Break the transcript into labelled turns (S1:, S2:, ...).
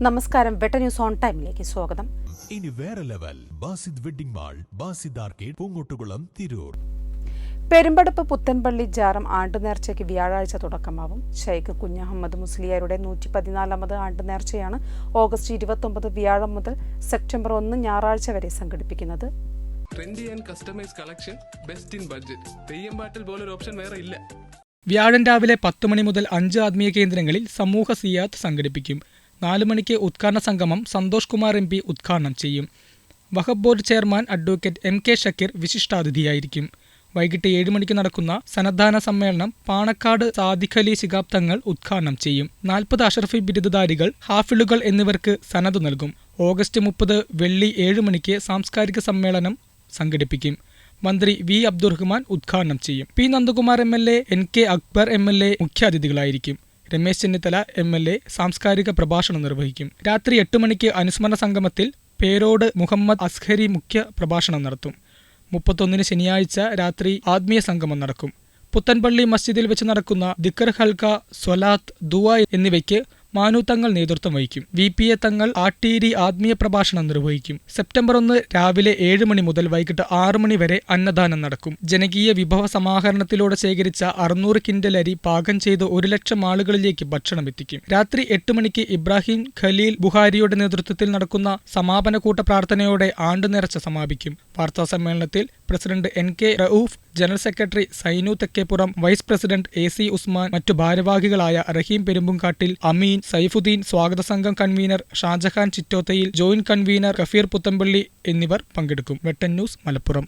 S1: നമസ്കാരം വെട്ട news on ടൈമിലേക്ക് സ്വാഗതം.
S2: ഇനി വേറെ level Basid wedding mall Basid arcade Poongottukulam Tirur.
S1: Perumpadappu Puthanpalli ജാറം ആണ്ടുനേർച്ചയ്ക്ക് വ്യാഴാഴ്ച തുടക്കമാവും. ഷെയ്ഖ് കുഞ്ഞഹമ്മദ് മുസ്ലിയാരുടെ നൂറ്റി പതിനാലാമത് ആണ്ടുനേർച്ചയാണ് ഓഗസ്റ്റ് ഇരുപത്തൊമ്പത് വ്യാഴം മുതൽ സെപ്റ്റംബർ ഒന്ന് ഞായറാഴ്ച വരെ സംഘടിപ്പിക്കുന്നത്.
S3: Trendy and customise collection best in budget Theyyam പാട്ടിൽ പോലൊരു ഓപ്ഷൻ വേറെ ഇല്ല.
S4: വ്യാഴൻ രാവിലെ പത്ത് മണി മുതൽ അഞ്ച് ആത്മീയ കേന്ദ്രങ്ങളിൽ സമൂഹ സിയാത്ത് സംഘടിപ്പിക്കും. നാല് മണിക്ക് ഉദ്ഘാടന സംഗമം സന്തോഷ് കുമാർ എം പി ഉദ്ഘാടനം ചെയ്യും. Waqf board chairman advocate M K Shakeer വിശിഷ്ടാതിഥിയായിരിക്കും. വൈകിട്ട് ഏഴ് മണിക്ക് നടക്കുന്ന സന്നദ്ധാന സമ്മേളനം പാണക്കാട് സാദിഖലി ശിഖാബ്ദങ്ങൾ ഉദ്ഘാടനം ചെയ്യും. നാൽപ്പത് അഷറഫി ബിരുദധാരികൾ ഹാഫിളുകൾ എന്നിവർക്ക് സനത് നൽകും. ഓഗസ്റ്റ് മുപ്പത് വെള്ളി ഏഴ് മണിക്ക് സാംസ്കാരിക സമ്മേളനം സംഘടിപ്പിക്കും. മന്ത്രി വി അബ്ദുറഹ്മാൻ ഉദ്ഘാടനം ചെയ്യും. P Nandakumar M L A N K Akbar M L A മുഖ്യാതിഥികളായിരിക്കും. Ramesh Chennithala M L A സാംസ്കാരിക പ്രഭാഷണം നിർവഹിക്കും. രാത്രി എട്ട് മണിക്ക് അനുസ്മരണ സംഗമത്തിൽ പേരോട് മുഹമ്മദ് അസ്ഹരി മുഖ്യ പ്രഭാഷണം നടത്തും. മുപ്പത്തൊന്നിന് ശനിയാഴ്ച രാത്രി ആത്മീയ സംഗമം നടക്കും. പുത്തൻപള്ളി മസ്ജിദിൽ വെച്ച് നടക്കുന്ന ദിക്കർ ഹൽക സ്വലാത്ത് ദുവ എന്നിവയ്ക്ക് മാനു തങ്ങൾ നേതൃത്വം വഹിക്കും. വി. പി. എ തങ്ങൾ ആട്ടീരി ആത്മീയ പ്രഭാഷണം നിർവഹിക്കും. സെപ്റ്റംബർ ഒന്ന് രാവിലെ ഏഴ് മണി മുതൽ വൈകിട്ട് ആറ് മണി വരെ അന്നദാനം നടക്കും. ജനകീയ വിഭവ സമാഹരണത്തിലൂടെ ശേഖരിച്ച അറുന്നൂറ് കിൻഡൽ അരി പാകം ചെയ്ത് ഒരു ലക്ഷം ആളുകളിലേക്ക് ഭക്ഷണം എത്തിക്കും. രാത്രി എട്ട് മണിക്ക് ഇബ്രാഹിം ഖലീൽ ബുഹാരിയുടെ നേതൃത്വത്തിൽ നടക്കുന്ന സമാപന കൂട്ട പ്രാർത്ഥനയോടെ ആണ്ടു നിറച്ച സമാപിക്കും. വാർത്താ സമ്മേളനത്തിൽ president N. K. Rauf general secretary Sainu Thekkeppuram vice president A. C. Usman മറ്റു ഭാരവാഹികളായ റഹീം പെരുമ്പുംകാട്ടിൽ അമീൻ സൈഫുദ്ദീൻ സ്വാഗത സംഘം convener Shajahan Chittothayil joint convener Kafeer Puthampally എന്നിവർ പങ്കെടുക്കും. വെട്ടൻ ന്യൂസ് മലപ്പുറം.